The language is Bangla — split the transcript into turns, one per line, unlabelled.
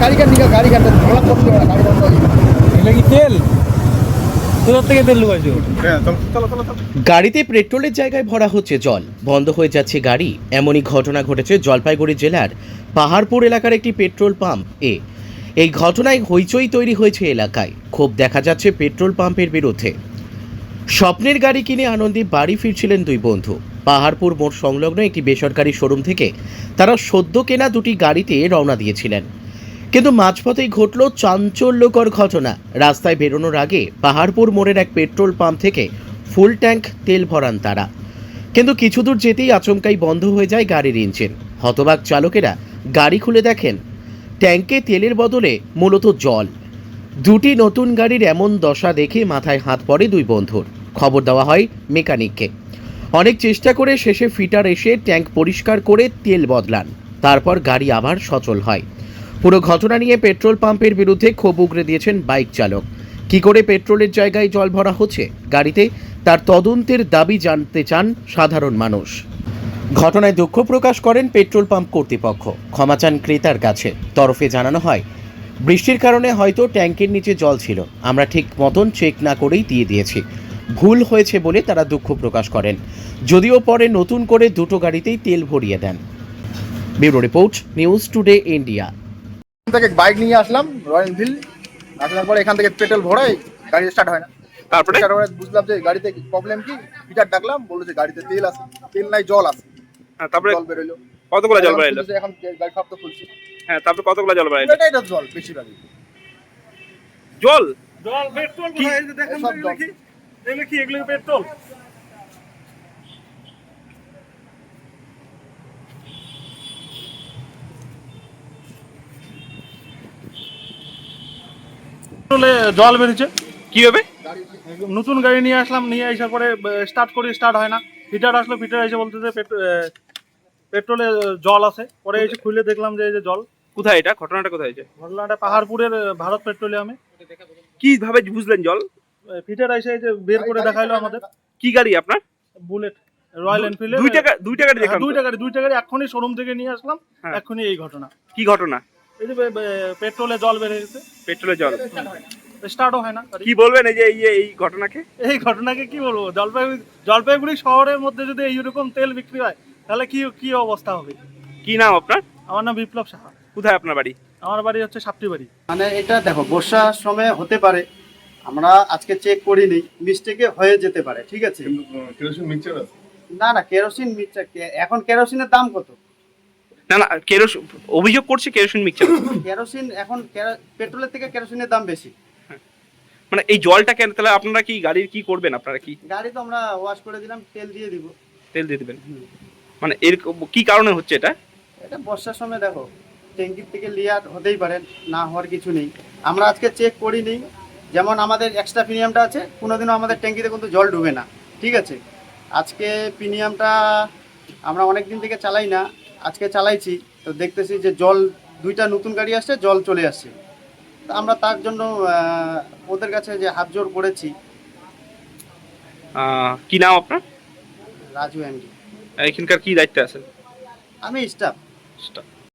নিকা করতে পারে হয়ে
কি তেল? থেকে তেল লুকাইছো
গাড়িতে পেট্রোলের জায়গায় ভরা হচ্ছে জল। বন্ধ হয়ে যাচ্ছে গাড়ি। এমনই ঘটনা ঘটেছে জলপাইগুড়ি জেলার পাহাড়পুর এলাকার একটি পেট্রোল পাম্প এ। এই ঘটনায় হইচই তৈরি হয়েছে এলাকায়। ক্ষোভ দেখা যাচ্ছে পেট্রোল পাম্পের বিরুদ্ধে। স্বপ্নের গাড়ি কিনে আনন্দে বাড়ি ফিরছিলেন দুই বন্ধু। পাহাড়পুর মোড় সংলগ্ন একটি বেসরকারি শোরুম থেকে তারা সদ্য কেনা দুটি গাড়িতে রওনা দিয়েছিলেন। কিন্তু মাঝপথেই ঘটল চাঞ্চল্যকর ঘটনা। রাস্তায় বেরোনোর আগে পাহাড়পুর মোড়ের এক পেট্রোল পাম্প থেকে ফুল ট্যাঙ্ক, তেল ভরান তারা। কিন্তু কিছু দূর যেতেই আচমকাই বন্ধ হয়ে যায় গাড়ির ইঞ্জিন। হতবাক চালকেরা গাড়ি খুলে দেখেন, ট্যাঙ্কে তেলের বদলে মূলত জল। দুটি নতুন গাড়ির এমন দশা দেখে মাথায় হাত পড়ে দুই বন্ধুর। খবর দেওয়া হয় মেকানিককে। অনেক চেষ্টা করে শেষে ফিটার এসে ট্যাঙ্ক পরিষ্কার করে তেল বদলান। তারপর গাড়ি আবার সচল হয়। পুরো ঘটনা নিয়ে পেট্রোল পাম্পের বিরুদ্ধে ক্ষোভ উগরে দিয়েছেন বাইক চালক। কি করে পেট্রোলের জায়গায় জল ভরা হচ্ছে? গাড়িতে তার তদন্তের দাবি জানতে চান সাধারণ মানুষ। ঘটনায় দুঃখ প্রকাশ করেন পেট্রোল পাম্প কর্তৃপক্ষ। ক্ষমা চান ক্রেতার কাছে। তরফে জানানো হয়, বৃষ্টির কারণে হয়তো ট্যাঙ্কের নিচে জল ছিল। আমরা ঠিক মতন চেক না করেই দিয়ে দিয়েছি। ভুল হয়েছে বলে তারা দুঃখ প্রকাশ করেন। যদিও পরে নতুন করে দুটো গাড়িতেই তেল ভরিয়ে দেন। Bureau report, news today, India.
থেকে বাইক নিয়ে আসলাম রয়্যাল এনফিল্ড আসার পরে এখান থেকে পেট্রোল ভরাই গাড়ি স্টার্ট হয় না।
তারপরে?
বুঝলাম যে গাড়িতে প্রবলেম কি? ফিটার ডাকলাম বলল যে গাড়িতে তেল আছে। তেল নাই জল আছে।
হ্যাঁ, তারপরে
জল বেরোলো।
কতগুলো জল
খুলছে, এখন গাড়ি সব তো খুলছি।
হ্যাঁ তারপরে কতগুলো জল বাড়াইলো
এটাই তো জল বেশিরভাগই।
জল?
জল পেট্রোল
কোথায়? দেখেন এগুলো কি?
এগুলো পেট্রোল? জল বেরিয়েছে।
কীভাবে?
নতুন গাড়ি নিয়ে আসলাম নিয়ে আসার পরে স্টার্ট করি স্টার্ট হয় না। ফিটার আসলো ফিটার এসে বলতে যে পেট্রোলে জল আছে। পরে এসে খুলে দেখলাম যে এই যে জল।
কোথায় এটা? ঘটনাটা কোথায় হয়েছে
ঘটনাটা পাহাড়পুরের ভারত পেট্রোলিয়ামে
কীভাবে বুঝলেন জল?
ফিটার এসে এই যে বের করে দেখাইলো আমাদের।
কি গাড়ি আপনার?
বুলেট রয়্যাল এনফিল্ড
দুইটা গাড়ি দেখলাম তো।
দুইটা গাড়ি দুইটা গাড়ি। এক্ষুনি শোরুম থেকে নিয়ে আসলাম।
হ্যাঁ।
এক্ষুনি এই ঘটনা।
কি ঘটনা?
এই যে পেট্রোলে জল বেড়ে গেছে।
পেট্রোলের জল।
স্টার্টও হয় না।
কি বলবেন এই যে এই এই ঘটনাকে?
এই ঘটনাকে কি বলব? জলপাইগুড়ি জলপাইগুড়ি শহরের মধ্যে যদি এইরকম তেল বিক্রি হয় তাহলে কি কি অবস্থা হবে?
কি নাম আপনার?
আমার নাম বিপ্লব সাহা।
কোথায় আপনার বাড়ি?
আমার বাড়ি হচ্ছে সাপটি বাড়ি।
মানে এটা দেখো বর্ষার সময় হতে পারে। আমরা আজকে চেক করিনি মিস্টেকে হয়ে যেতে পারে ঠিক আছে? না না কেরোসিন মিক্সচার এখন কেরোসিনের দাম কত?
না না কেরোস অভিযোগ করছে কেরোসিন মিক্সচার
কেরোসিন এখন পেট্রোলের থেকে কেরোসিনের দাম বেশি।
মানে এই জলটা কেন তাহলে আপনারা কি গাড়ির কি করবেন আপনারা কি?
গাড়ি তো আমরা ওয়াশ করে দিলাম তেল দিয়ে দিব।
তেল দিয়ে দেবেন? মানে এর কি কারণে হচ্ছে এটা?
এটা বর্ষার সময় দেখো ট্যাঙ্কির থেকে লিয়ার হতেই পারে না হওয়ার কিছু নেই। আমরা আজকে চেক করিনি যেমন আমাদের এক্সট্রা প্রিমিয়ামটা আছে কোনোদিনও আমাদের ট্যাঙ্কিতে কিন্তু জল ঢুকে না ঠিক আছে? আজকে প্রিমিয়ামটা আমরা অনেক দিন থেকে চালাই না আজকে চালাইছি তো দেখতেছি যে জল দুইটা নতুন গাড়ি আসছে জল চলে আসছে। তা আমরা তার জন্য ওদের কাছে যে হাত জোর করেছি।
কি নাম আপনার?
রাজু এমডি।
এখানকার কি দায়িত্বে আছেন?
আমি স্টাফ।
Stop.